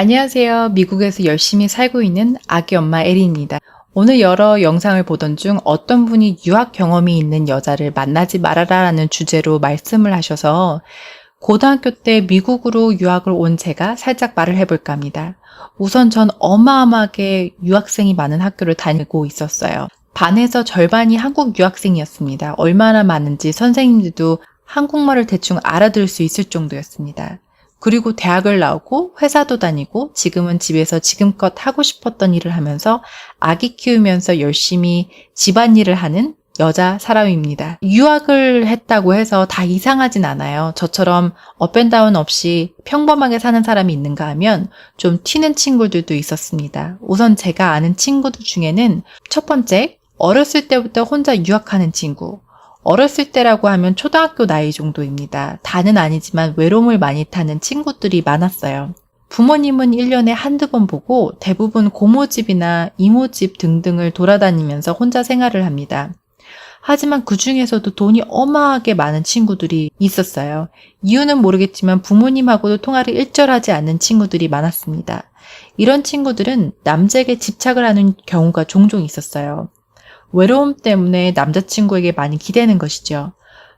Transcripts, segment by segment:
안녕하세요. 미국에서 열심히 살고 있는 아기 엄마 에리입니다. 오늘 여러 영상을 보던 중 어떤 분이 유학 경험이 있는 여자를 만나지 말아라 라는 주제로 말씀을 하셔서 고등학교 때 미국으로 유학을 온 제가 살짝 말을 해볼까 합니다. 우선 전 어마어마하게 유학생이 많은 학교를 다니고 있었어요. 반에서 절반이 한국 유학생이었습니다. 얼마나 많은지 선생님들도 한국말을 대충 알아들을 수 있을 정도였습니다. 그리고 대학을 나오고 회사도 다니고 지금은 집에서 지금껏 하고 싶었던 일을 하면서 아기 키우면서 열심히 집안일을 하는 여자 사람입니다. 유학을 했다고 해서 다 이상하진 않아요. 저처럼 업앤다운 없이 평범하게 사는 사람이 있는가 하면 좀 튀는 친구들도 있었습니다. 우선 제가 아는 친구들 중에는 첫 번째, 어렸을 때부터 혼자 유학하는 친구. 어렸을 때라고 하면 초등학교 나이 정도입니다. 다는 아니지만 외로움을 많이 타는 친구들이 많았어요. 부모님은 1년에 한두 번 보고 대부분 고모집이나 이모집 등등을 돌아다니면서 혼자 생활을 합니다. 하지만 그 중에서도 돈이 어마하게 많은 친구들이 있었어요. 이유는 모르겠지만 부모님하고도 통화를 일절하지 않는 친구들이 많았습니다. 이런 친구들은 남자에게 집착을 하는 경우가 종종 있었어요. 외로움 때문에 남자친구에게 많이 기대는 것이죠.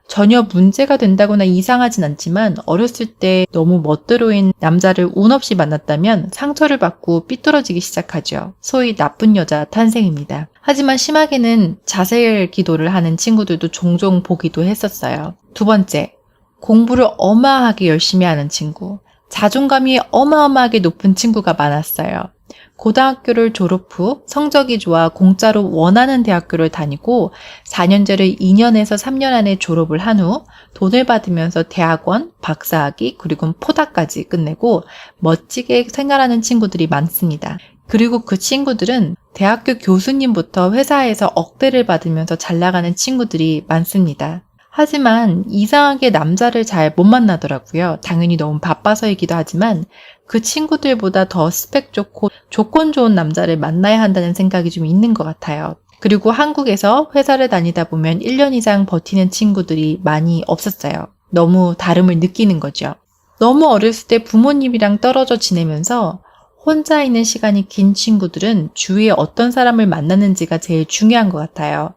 전혀 문제가 된다거나 이상하진 않지만 어렸을 때 너무 멋대로인 남자를 운 없이 만났다면 상처를 받고 삐뚤어지기 시작하죠. 소위 나쁜 여자 탄생입니다. 하지만 심하게는 자살 기도를 하는 친구들도 종종 보기도 했었어요. 두 번째, 공부를 어마하게 열심히 하는 친구. 자존감이 어마어마하게 높은 친구가 많았어요. 고등학교를 졸업 후 성적이 좋아 공짜로 원하는 대학교를 다니고 4년제를 2년에서 3년 안에 졸업을 한 후 돈을 받으면서 대학원, 박사학위, 그리고 포닥까지 끝내고 멋지게 생활하는 친구들이 많습니다. 그리고 그 친구들은 대학교 교수님부터 회사에서 억대를 받으면서 잘 나가는 친구들이 많습니다. 하지만 이상하게 남자를 잘 못 만나더라고요. 당연히 너무 바빠서이기도 하지만 그 친구들보다 더 스펙 좋고 조건 좋은 남자를 만나야 한다는 생각이 좀 있는 것 같아요. 그리고 한국에서 회사를 다니다 보면 1년 이상 버티는 친구들이 많이 없었어요. 너무 다름을 느끼는 거죠. 너무 어렸을 때 부모님이랑 떨어져 지내면서 혼자 있는 시간이 긴 친구들은 주위에 어떤 사람을 만나는지가 제일 중요한 것 같아요.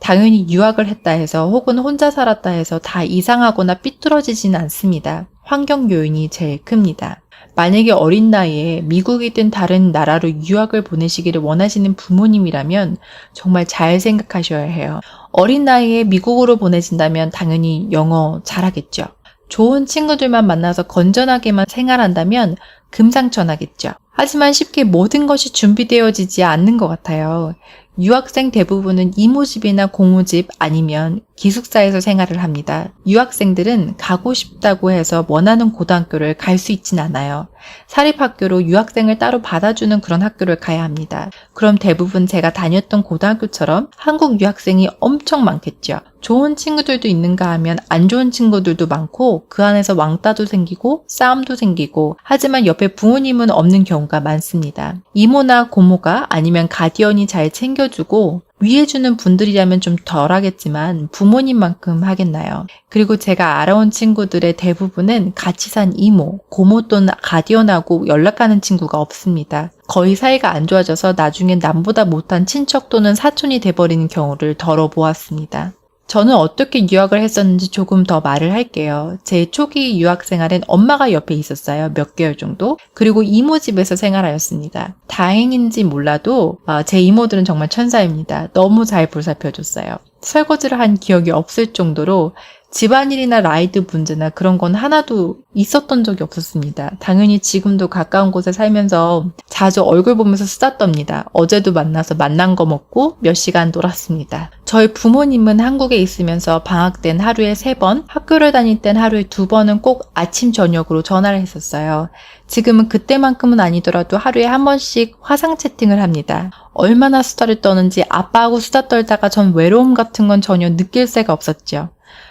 당연히 유학을 했다 해서 혹은 혼자 살았다 해서 다 이상하거나 삐뚤어지지는 않습니다. 환경 요인이 제일 큽니다. 만약에 어린 나이에 미국이든 다른 나라로 유학을 보내시기를 원하시는 부모님이라면 정말 잘 생각하셔야 해요. 어린 나이에 미국으로 보내진다면 당연히 영어 잘하겠죠. 좋은 친구들만 만나서 건전하게만 생활한다면 금상첨화겠죠. 하지만 쉽게 모든 것이 준비되어지지 않는 것 같아요. 유학생 대부분은 이모집이나 고모집 아니면 기숙사에서 생활을 합니다. 유학생들은 가고 싶다고 해서 원하는 고등학교를 갈 수 있진 않아요. 사립학교로 유학생을 따로 받아주는 그런 학교를 가야 합니다. 그럼 대부분 제가 다녔던 고등학교처럼 한국 유학생이 엄청 많겠죠. 좋은 친구들도 있는가 하면 안 좋은 친구들도 많고 그 안에서 왕따도 생기고 싸움도 생기고 하지만 옆에 부모님은 없는 경우가 많습니다. 이모나 고모가 아니면 가디언이 잘 챙겨주고 위해 주는 분들이라면 좀 덜 하겠지만 부모님만큼 하겠나요? 그리고 제가 알아온 친구들의 대부분은 같이 산 이모, 고모 또는 가디언하고 연락하는 친구가 없습니다. 거의 사이가 안 좋아져서 나중엔 남보다 못한 친척 또는 사촌이 돼버리는 경우를 덜어 보았습니다. 저는 어떻게 유학을 했었는지 조금 더 말을 할게요. 제 초기 유학 생활엔 엄마가 옆에 있었어요. 몇 개월 정도. 그리고 이모 집에서 생활하였습니다. 다행인지 몰라도 아, 제 이모들은 정말 천사입니다. 너무 잘 보살펴줬어요. 설거지를 한 기억이 없을 정도로 집안일이나 라이드 문제나 그런 건 하나도 있었던 적이 없었습니다. 당연히 지금도 가까운 곳에 살면서 자주 얼굴 보면서 수다 떱니다. 어제도 만나서 만난 거 먹고 몇 시간 놀았습니다. 저희 부모님은 한국에 있으면서 방학 땐 하루에 세 번, 학교를 다닐 땐 하루에 두 번은 꼭 아침, 저녁으로 전화를 했었어요. 지금은 그때만큼은 아니더라도 하루에 한 번씩 화상 채팅을 합니다. 얼마나 수다를 떠는지 아빠하고 수다 떨다가 전 외로움 같은 건 전혀 느낄 새가 없었죠.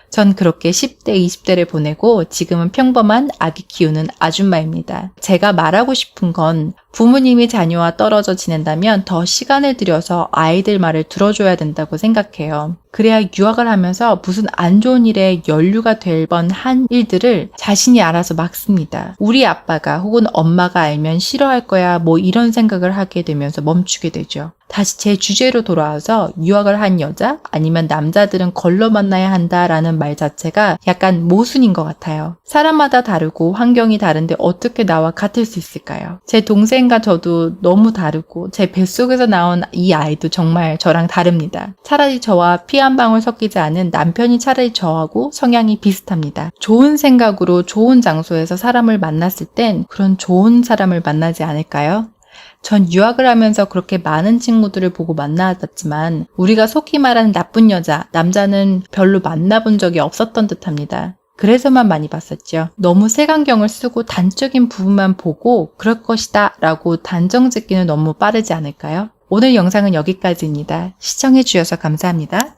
전 그렇게 10대, 20대를 보내고 지금은 평범한 아기 키우는 아줌마입니다. 제가 말하고 싶은 건 부모님이 자녀와 떨어져 지낸다면 더 시간을 들여서 아이들 말을 들어줘야 된다고 생각해요. 그래야 유학을 하면서 무슨 안 좋은 일에 연루가 될 뻔한 일들을 자신이 알아서 막습니다. 우리 아빠가 혹은 엄마가 알면 싫어할 거야 뭐 이런 생각을 하게 되면서 멈추게 되죠. 다시 제 주제로 돌아와서 유학을 한 여자 아니면 남자들은 걸러 만나야 한다라는 말 자체가 약간 모순인 것 같아요. 사람마다 다르고 환경이 다른데 어떻게 나와 같을 수 있을까요? 제 동생 과 저도 너무 다르고 제 뱃속에서 나온 이 아이도 정말 저랑 다릅니다. 차라리 저와 피 한 방울 섞이지 않은 남편이 차라리 저하고 성향이 비슷합니다. 좋은 생각으로 좋은 장소에서 사람을 만났을 땐 그런 좋은 사람을 만나지 않을까요? 전 유학을 하면서 그렇게 많은 친구들을 보고 만나봤지만 우리가 속히 말하는 나쁜 여자, 남자는 별로 만나본 적이 없었던 듯 합니다. 그래서만 많이 봤었죠. 너무 색안경을 쓰고 단적인 부분만 보고 그럴 것이다 라고 단정 짓기는 너무 빠르지 않을까요? 오늘 영상은 여기까지입니다. 시청해주셔서 감사합니다.